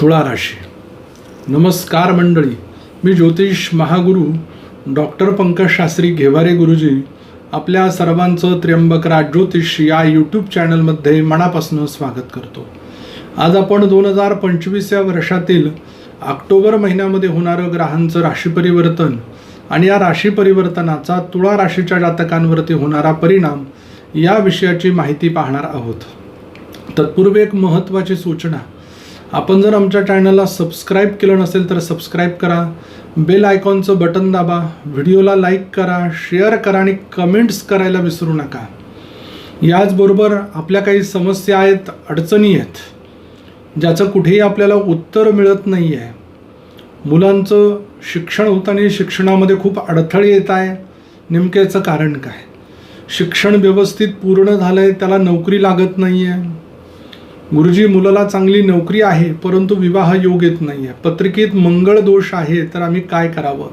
तुळा राशी. नमस्कार मंडळी. मी ज्योतिष महागुरु डॉक्टर पंकज शास्त्री घेवारे गुरुजी आपल्या सर्वांचं त्र्यंबक राज ज्योतिष या यूट्यूब चॅनलमध्ये मनापासून स्वागत करतो. आज आपण दोन हजार पंचवीस या वर्षातील ऑक्टोबर महिन्यामध्ये होणारं ग्रहांचं राशी परिवर्तन आणि या राशी परिवर्तनाचा तुळा राशीच्या जातकांवरती होणारा परिणाम या विषयाची माहिती पाहणार आहोत. तत्पूर्वी एक महत्त्वाची सूचना. आपण जर आमच्या चॅनलला सबस्क्राईब केलं नसेल तर सबस्क्राईब करा. बेल आयकॉनचं बटन दाबा. व्हिडिओला लाईक करा शेअर करा आणि कमेंट्स करायला विसरू नका. याचबरोबर आपल्या काही समस्या आहेत अडचणी आहेत ज्याचं कुठेही आपल्याला उत्तर मिळत नाही आहे मुलांचं शिक्षण होताना शिक्षणामध्ये खूप अडथळे येत आहे. नेमक्याचं कारण काय? शिक्षण व्यवस्थित पूर्ण झालं आहे त्याला नोकरी लागत नाही आहे गुरुजी मुलाला चांगली नोकरी आहे परंतु विवाह योग येत नाही आहे पत्रिकेत मंगळ दोष आहे तर आम्ही काय करावं?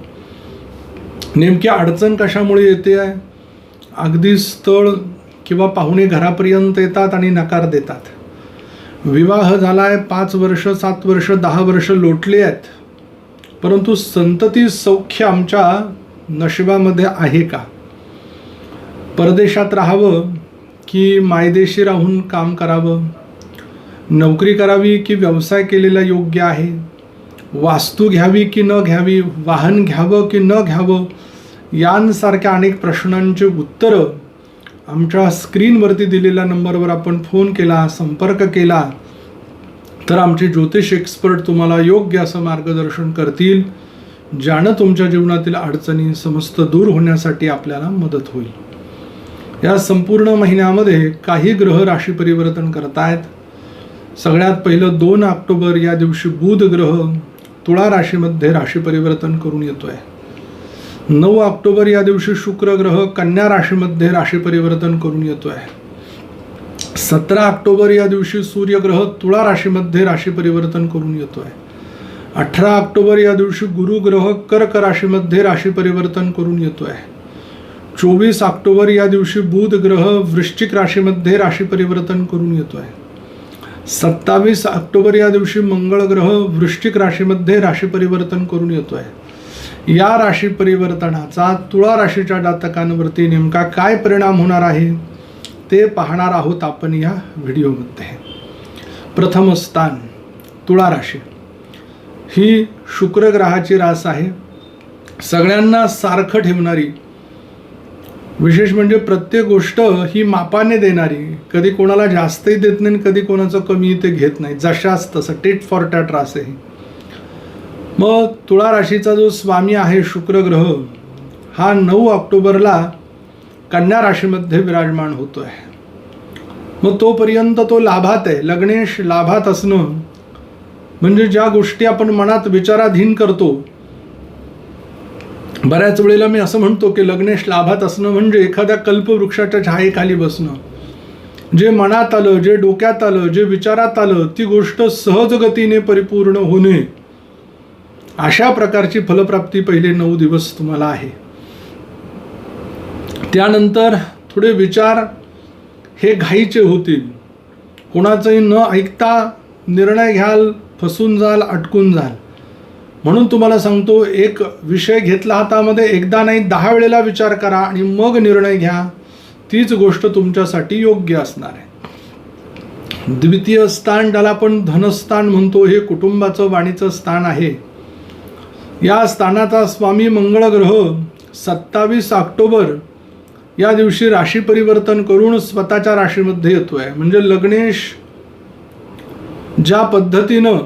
नेमकी अडचण कशामुळे येते आहे अगदी स्थळ किंवा पाहुणे घरापर्यंत येतात आणि नकार देतात. विवाह झाला आहे पाच वर्ष सात वर्ष दहा वर्ष लोटले आहेत. परंतु संतती सौख्य आमच्या नशिबामध्ये आहे का? परदेशात राहावं की मायदेशी राहून काम करावं? नोकरी करावी की व्यवसाय केलेला योग्य आहे? वास्तू घ्यावी की न घ्यावी? वाहन घ्यावं की न घ्यावं? यांसारख्या अनेक प्रश्नांची उत्तरं आमच्या स्क्रीनवरती दिलेल्या नंबरवर आपण फोन केला संपर्क केला तर आमचे ज्योतिष एक्सपर्ट तुम्हाला योग्य असं मार्गदर्शन करतील ज्यानं तुमच्या जीवनातील अडचणी समस्त दूर होण्यासाठी आपल्याला मदत होईल. या संपूर्ण महिन्यामध्ये काही ग्रह राशी परिवर्तन करतायत. सगळ्यात पहिलं दोन ऑक्टोबर या दिवशी बुध ग्रह तुळा राशीमध्ये राशी परिवर्तन करून येतो आहे नऊ ऑक्टोबर या दिवशी शुक्र ग्रह कन्या राशीमध्ये राशी परिवर्तन करून येतो आहे सतरा ऑक्टोबर या दिवशी सूर्यग्रह तुळा राशीमध्ये राशी परिवर्तन करून येतो आहे अठरा ऑक्टोबर या दिवशी गुरुग्रह कर्क राशीमध्ये राशी परिवर्तन करून येतो आहे चोवीस ऑक्टोबर या दिवशी बुध ग्रह वृश्चिक राशीमध्ये राशी परिवर्तन करून येतो आहे सत्तावीस ऑक्टोबर या दिवशी मंगळ ग्रह वृश्चिक राशीमध्ये राशी परिवर्तन करून येतो आहे या राशी परिवर्तनाचा तुळा राशीच्या जातकांवरती नेमका काय परिणाम होणार आहे ते पाहणार आहोत आपण या व्हिडिओमध्ये. प्रथम स्थान तुळा राशी. ही शुक्र ग्रहाची रास आहे. सगळ्यांना सारखं ठेवणारी विशेष म्हणजे प्रत्येक गोष्ट ही मापाने देणारी. कधी कोणाला जास्तही देत नाही आणि कधी कोणाचं कमी ते घेत नाही. जशाच तसं. टेट फॉर टॅट रास आहे मग तुळा राशीचा जो स्वामी आहे शुक्र ग्रह हा नऊ ऑक्टोबरला कन्या राशीमध्ये विराजमान होतो आहे मग तोपर्यंत तो लाभात आहे. लग्नेश लाभात असणं म्हणजे ज्या गोष्टी आपण मनात विचाराधीन करतो बऱ्याच वेळेला मी असं म्हणतो की लग्नेश लाभात असणं म्हणजे एखाद्या कल्पवृक्षाच्या छायेखाली बसणं. जे मनात आलं जे डोक्यात आलं जे विचारात आलं ती गोष्ट सहजगतीने परिपूर्ण होणे अशा प्रकारची फलप्राप्ती पहिले नऊ दिवस तुम्हाला आहे. त्यानंतर थोडे विचार हे घाईचे होतील. कोणाचंही न ऐकता निर्णय घ्याल फसून जाल अटकून जाल. म्हणून तुम्हाला सांगतो एक विषय घेतला हातामध्ये एकदा नाही दहा वेळेला विचार करा आणि मग निर्णय घ्या. तीच गोष्ट तुमच्यासाठी योग्य असणार आहे. द्वितीय स्थान ज्याला आपण धनस्थान म्हणतो हे कुटुंबाचं वाणीचं स्थान आहे. या स्थानाचा स्वामी मंगळग्रह सत्तावीस ऑक्टोबर या दिवशी राशी परिवर्तन करून स्वतःच्या राशीमध्ये येतो आहे म्हणजे लग्नेश ज्या पद्धतीनं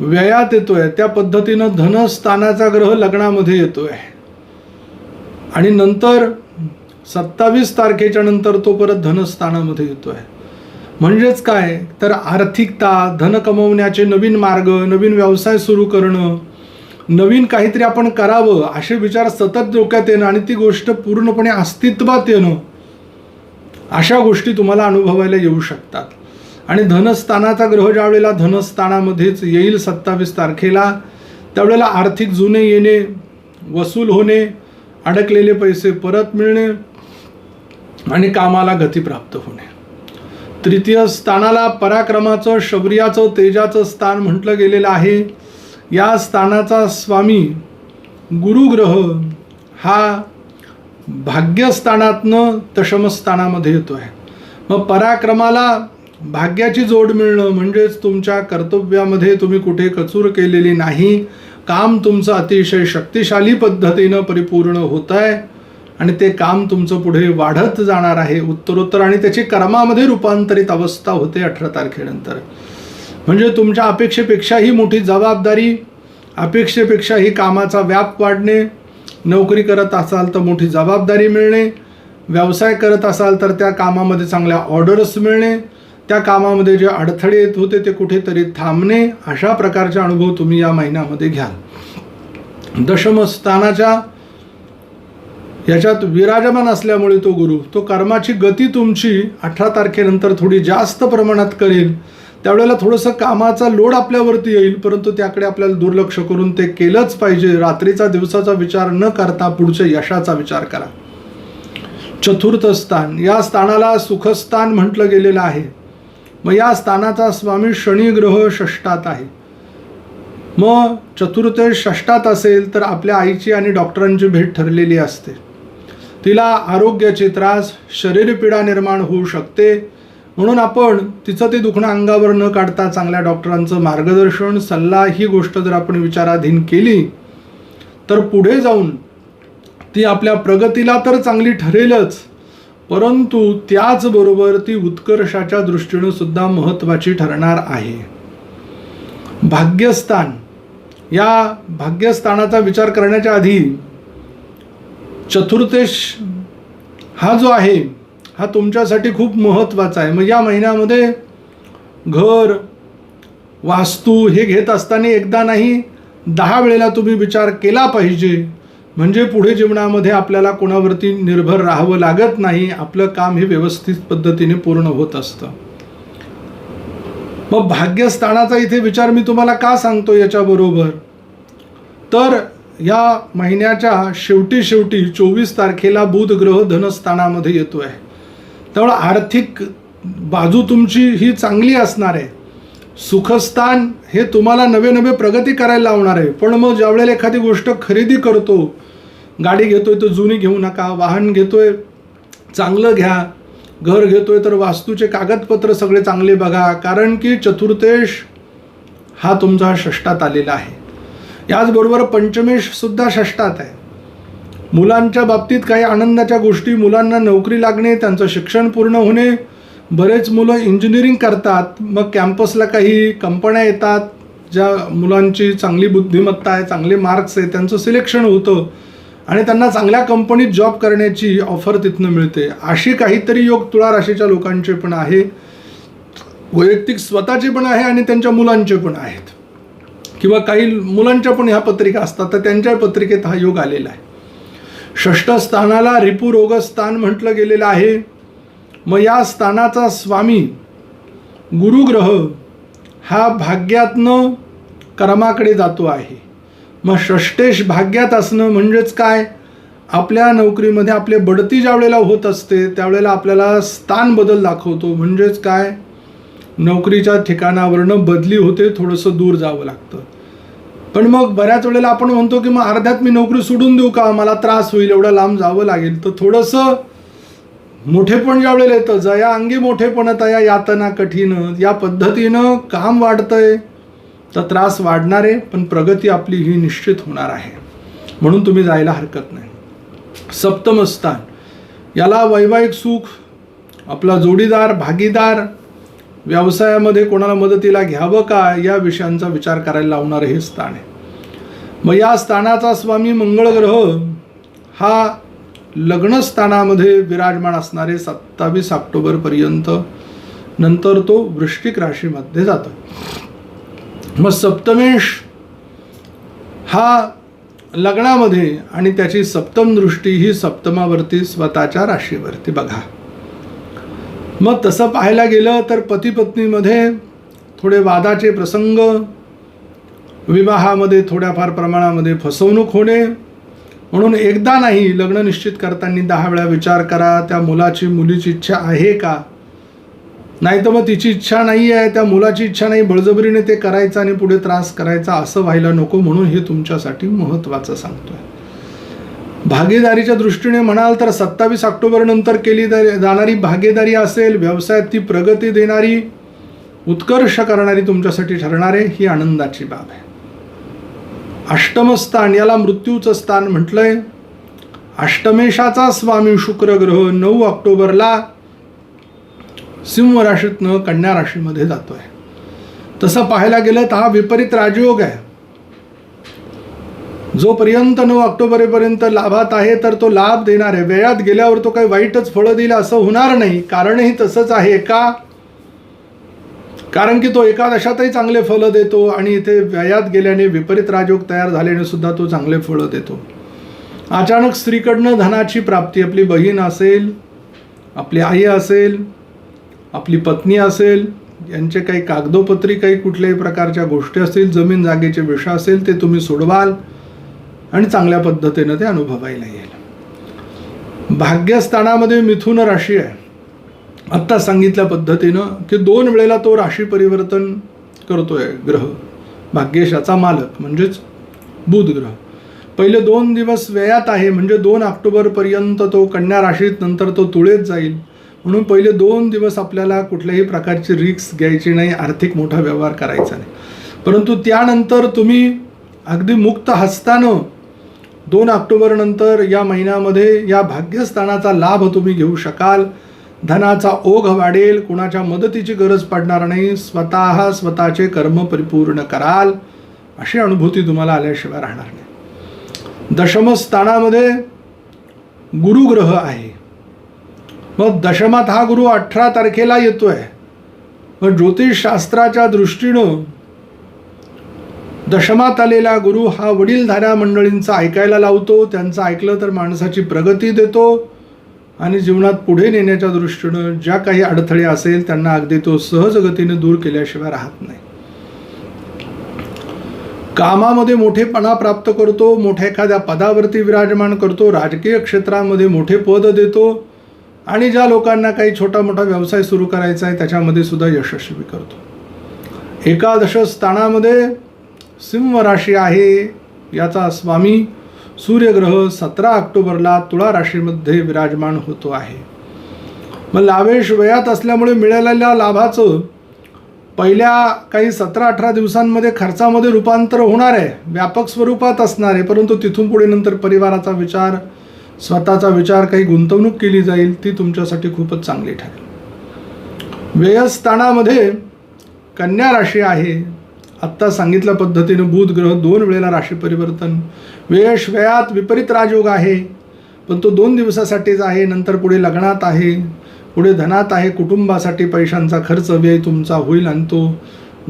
व्ययात येतोय. त्या पद्धतीनं धनस्थानाचा ग्रह लग्नामध्ये येतोय. आणि नंतर सत्तावीस तारखेच्या नंतर तो परत धनस्थानामध्ये येतोय. म्हणजेच काय? तर आर्थिकता धन कमवण्याचे नवीन मार्ग नवीन व्यवसाय सुरू करणं नवीन काहीतरी आपण करावं असे विचार सतत डोक्यात येणं आणि ती गोष्ट पूर्णपणे अस्तित्वात येणं अशा गोष्टी तुम्हाला अनुभवायला येऊ शकतात. आणि धनस्थानाचा ग्रह ज्यावेळेला धनस्थानामध्येच येईल सत्तावीस तारखेला त्यावेळेला आर्थिक जुने येणे वसूल होणे अडकलेले पैसे परत मिळणे आणि कामाला गती प्राप्त होणे. तृतीय स्थानाला पराक्रमाचं शौर्याचं तेजाचं स्थान म्हटलं गेलेलं आहे. या स्थानाचा स्वामी गुरुग्रह हा भाग्यस्थानातनं दशमस्थानामध्ये येतो आहे मग पराक्रमाला भाग्याची जोड मिळणं म्हणजेच तुमच्या कर्तव्यामध्ये तुम्ही कुठे कचूर केलेली नाही. काम तुमचं अतिशय शक्तिशाली पद्धतीनं परिपूर्ण होत आहे आणि ते काम तुमचं पुढे वाढत जाणार आहे. उत्तरोत्तर आणि त्याची कर्मामध्ये रूपांतरित अवस्था होते अठरा तारखेनंतर. म्हणजे तुमच्या अपेक्षेपेक्षाही मोठी जबाबदारी अपेक्षेपेक्षाही कामाचा व्याप वाढणे नोकरी करत असाल तर मोठी जबाबदारी मिळणे व्यवसाय करत असाल तर त्या कामामध्ये चांगल्या ऑर्डर्स मिळणे त्या कामामध्ये जे अडथळे येत होते ते कुठेतरी थांबणे अशा प्रकारचे अनुभव तुम्ही या महिन्यामध्ये घ्याल. दशमस्थानाच्या याच्यात विराजमान असल्यामुळे तो गुरु तो कर्माची गती तुमची अठरा तारखेनंतर थोडी जास्त प्रमाणात करेल. त्यावेळेला थोडंसं कामाचा लोड आपल्यावरती येईल परंतु त्याकडे आपल्याला दुर्लक्ष करून ते केलंच पाहिजे. रात्रीचा दिवसाचा विचार न करता पुढच्या यशाचा विचार करा. चतुर्थ स्थान या स्थानाला सुखस्थान म्हटलं गेलेलं आहे. मग या स्थानाचा स्वामी शनी ग्रह षष्टात आहे. मग चतुर्थेश षष्टात असेल तर आपल्या आईची आणि डॉक्टरांची भेट ठरलेली असते. तिला आरोग्याचे त्रास शरीरपीडा निर्माण होऊ शकते. म्हणून आपण तिचं ते दुखणं अंगावर न काढता चांगल्या डॉक्टरांचं मार्गदर्शन सल्ला ही गोष्ट जर आपण विचाराधीन केली तर पुढे जाऊन ती आपल्या प्रगतीला तर चांगली ठरेलच. परंतु त्याचबरोबर ती उत्कर्षाच्या दृष्टीनं सुद्धा महत्त्वाची ठरणार आहे. भाग्यस्थान. या भाग्यस्थानाचा विचार करण्याच्या आधी चतुर्थेश हा जो आहे हा तुमच्यासाठी खूप महत्त्वाचा आहे. मग या महिन्यामध्ये घर वास्तू हे घेत असताना एकदा नाही दहा वेळेला तुम्ही विचार केला पाहिजे. म्हणजे पुढे जीवनामध्ये आपल्याला कोणावरती निर्भर राहावं लागत नाही आपलं काम हे व्यवस्थित पद्धतीने पूर्ण होत असतं. मग भाग्यस्थानाचा इथे विचार मी तुम्हाला का सांगतो याच्याबरोबर? तर या महिन्याच्या शेवटी शेवटी चोवीस तारखेला बुध ग्रह धनस्थानामध्ये येतो आहे त्यामुळं आर्थिक बाजू तुमची ही चांगली असणार आहे. सुखस्थान हे तुम्हाला नवे नवे प्रगती करायला लावणार आहे. पण मग ज्यावेळेला एखादी गोष्ट खरेदी करतो गाडी घेतोय तर जुनी घेऊ नका वाहन घेतोय चांगलं घ्या घर घेतोय तर वास्तूचे कागदपत्र सगळे चांगले बघा कारण की चतुर्थेश हा तुमचा षष्टात आलेला आहे. याचबरोबर पंचमेशसुद्धा षष्टात आहे. मुलांच्या बाबतीत काही आनंदाच्या गोष्टी मुलांना नोकरी लागणे त्यांचं शिक्षण पूर्ण होणे बरेच मुलं इंजिनिअरिंग करतात मग कॅम्पसला काही कंपन्या येतात ज्या मुलांची चांगली बुद्धिमत्ता आहे चांगले मार्क्स आहे त्यांचं सिलेक्शन होतं. आणि त्यांना चांगल्या कंपनीत जॉब करण्याची ऑफर तिथनं मिळते. अशी काहीतरी योग तुळा राशीच्या लोकांचे पण आहे. वैयक्तिक स्वतःचे पण आहे आणि त्यांच्या मुलांचे पण आहेत. किंवा काही मुलांच्या पण ह्या पत्रिका असतात तर त्यांच्या पत्रिकेत हा योग आलेला आहे. षष्ठ स्थानाला रिपुरोग स्थान म्हटलं गेलेलं आहे. मग या स्थानाचा स्वामी गुरुग्रह हा भाग्यातनं कर्माकडे जातो आहे. मग षष्टेश भाग्यात असणं म्हणजेच काय? आपल्या नोकरीमध्ये आपले बढती ज्या वेळेला होत असते त्यावेळेला आपल्याला स्थान बदल दाखवतो. म्हणजेच काय? नोकरीच्या ठिकाणावरनं बदली होते थोडंसं दूर जावं लागतं. पण मग बऱ्याच वेळेला आपण म्हणतो की मग अर्ध्यात मी नोकरी सोडून देऊ का? मला त्रास होईल एवढं लांब जावं लागेल. तर थोडंसं मोठेपण ज्या वेळेला येतं जया अंगी मोठेपण तया यातना कठीण या पद्धतीनं काम वाढतंय. तर त्रास वाढणार आहे पण प्रगती आपली ही निश्चित होणार आहे. म्हणून तुम्ही जायला हरकत नाही. सप्तम स्थान. याला वैवाहिक सुख आपला जोडीदार भागीदार व्यवसायामध्ये कोणाला मदतीला घ्यावं का या विषयांचा विचार करायला लावणारं हे स्थान आहे. मग या स्थानाचा स्वामी मंगळ ग्रह हा लग्नस्थानामध्ये विराजमान असणारे सत्तावीस ऑक्टोबरपर्यंत नंतर तो वृश्चिक राशीमध्ये जातो. मग सप्तमेश हा लग्नामध्ये आणि त्याची सप्तम दृष्टी ही सप्तमावरती स्वतःच्या राशीवरती बघा. मग तसं पाहायला गेलं तर पतीपत्नीमध्ये थोडे वादाचे प्रसंग विवाहामध्ये थोड्याफार प्रमाणामध्ये फसवणूक होणे म्हणून एकदा नाही लग्न निश्चित करताना दहा वेळा विचार करा त्या मुलाची मुलीची इच्छा आहे का? नाही तर मग तिची इच्छा नाही आहे त्या मुलाची इच्छा नाही बळजबरीने ते करायचं आणि पुढे त्रास करायचा असं व्हायला नको म्हणून हे तुमच्यासाठी महत्त्वाचं सांगतोय. भागीदारीच्या दृष्टीने म्हणाल तर सत्तावीस ऑक्टोबर नंतर केली जाणारी भागीदारी असेल व्यवसायात ती प्रगती देणारी उत्कर्ष करणारी तुमच्यासाठी ठरणारे ही आनंदाची बाब आहे. अष्टमस्थान याला मृत्यूचं स्थान म्हटलंय. अष्टमेशाचा स्वामी शुक्रग्रह नऊ ऑक्टोबरला सिंह राशीतनं कन्या राशीमध्ये जातो आहे तसं पाहायला गेलं तर हा विपरीत राजयोग आहे. जोपर्यंत नऊ ऑक्टोबरपर्यंत लाभात आहे तर तो लाभ देणार आहे. वेळात गेल्यावर तो काही वाईटच फळं दिलं असं होणार नाही. कारणही तसंच आहे का? कारण की तो एकादशातही चांगले फळं देतो आणि इथे व्ययात गेल्याने विपरीत राजयोग तयार झाल्याने सुद्धा तो चांगले फळं देतो. अचानक स्त्रीकडनं धनाची प्राप्ती आपली बहीण असेल आपली आई असेल आपली पत्नी असेल यांचे काही कागदोपत्री काही कुठल्याही प्रकारच्या गोष्टी असतील जमीन जागेचे विषय असेल ते तुम्ही सोडवाल आणि चांगल्या पद्धतीनं ते अनुभवायला येईल. भाग्यस्थानामध्ये मिथुन राशी आहे. आत्ता सांगितल्या पद्धतीनं की दोन वेळेला तो राशी परिवर्तन करतोय ग्रह. भाग्यशाचा मालक म्हणजेच बुध ग्रह. पहिले दोन दिवस व्ययात आहे म्हणजे दोन ऑक्टोबरपर्यंत तो कन्या राशीत नंतर तो तुळेत जाईल. म्हणून पहिले दोन दिवस आपल्याला कुठल्याही प्रकारची रिक्स घ्यायची नाही आर्थिक मोठा व्यवहार करायचा नाही. परंतु त्यानंतर तुम्ही अगदी मुक्त हस्तानं दोन ऑक्टोबरनंतर या महिन्यामध्ये या भाग्यस्थानाचा लाभ तुम्ही घेऊ शकाल. धनाचा ओघ वाढेल कुणाच्या मदतीची गरज पडणार नाही. स्वतः स्वतःचे कर्म परिपूर्ण कराल. अशी अनुभूती तुम्हाला आल्याशिवाय राहणार नाही. दशमस्थानामध्ये गुरुग्रह आहे. मग दशमात हा गुरु अठरा तारखेला येतो आहे मग ज्योतिषशास्त्राच्या दृष्टीनं दशमात आलेला गुरु हा वडीलधाऱ्या मंडळींचा ऐकायला लावतो त्यांचं ऐकलं तर माणसाची प्रगती देतो आणि जीवनात पुढे नेण्याच्या दृष्टीनं ज्या काही अडथळे असेल त्यांना अगदी तो सहजगतीने दूर केल्याशिवाय राहत नाही. कामामध्ये मोठेपणा प्राप्त करतो मोठ्या एखाद्या पदावरती विराजमान करतो राजकीय क्षेत्रामध्ये मोठे पद देतो आणि ज्या लोकांना काही छोटा मोठा व्यवसाय सुरू करायचा आहे त्याच्यामध्ये सुद्धा यशस्वी करतो. एकादश स्थानामध्ये सिंह राशी आहे याचा स्वामी सूर्यग्रह सतरा ऑक्टोबरला तुळा राशीमध्ये विराजमान होतो आहे. मग लावेश वयात असल्यामुळे मिळालेल्या लाभाचं पहिल्या काही सतरा अठरा दिवसांमध्ये खर्चामध्ये रूपांतर होणार आहे व्यापक स्वरूपात असणार आहे परंतु तिथून पुढे नंतर परिवाराचा विचार स्वतःचा विचार काही गुंतवणूक केली जाईल ती तुमच्यासाठी खूपच चांगली ठरेल. व्ययस्थानामध्ये कन्या राशी आहे. आत्ता सांगितल्या पद्धतीनं बुध ग्रह दोन वेळेला राशी परिवर्तन. व्ययश व्ययात विपरीत राजयोग आहे. पण तो दोन दिवसासाठीच आहे नंतर पुढे लग्नात आहे. पुढे धनात आहे कुटुंबासाठी पैशांचा खर्च व्यय तुमचा होईल आणि तो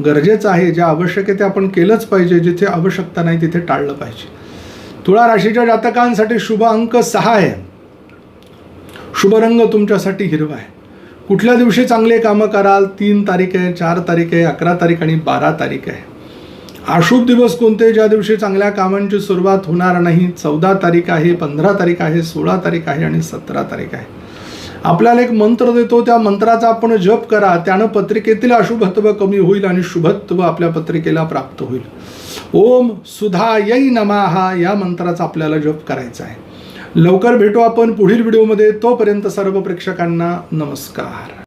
गरजेचा आहे. ज्या आवश्यक आहे ते आपण केलंच पाहिजे जिथे आवश्यकता नाही तिथे टाळलं पाहिजे. तुळा राशीच्या जातकांसाठी शुभ अंक सहा आहे. शुभ रंग तुमच्यासाठी हिरवा आहे. कुठल्या दिवशी चांगले कामं कराल? तीन तारीख आहे चार तारीख आहे अकरा तारीख आणि बारा तारीख आहे. अशुभ दिवस कोणते? ज्या दिवशी चांगल्या कामांची सुरुवात होणार नाही. चौदा तारीख आहे पंधरा तारीख आहे सोळा तारीख आहे आणि सतरा तारीख आहे. आपल्याला एक मंत्र देतो त्या मंत्राचा आपण जप करा. त्यानं पत्रिकेतील अशुभत्व कमी होईल आणि शुभत्व आपल्या पत्रिकेला प्राप्त होईल. ओम सुधा सुधायै नमाहा या मंत्राचा आपल्याला जप करायचा आहे. लवकर भेटू आपण पुढील व्हिडिओमध्ये. तोपर्यंत सर्व प्रेक्षकांना नमस्कार.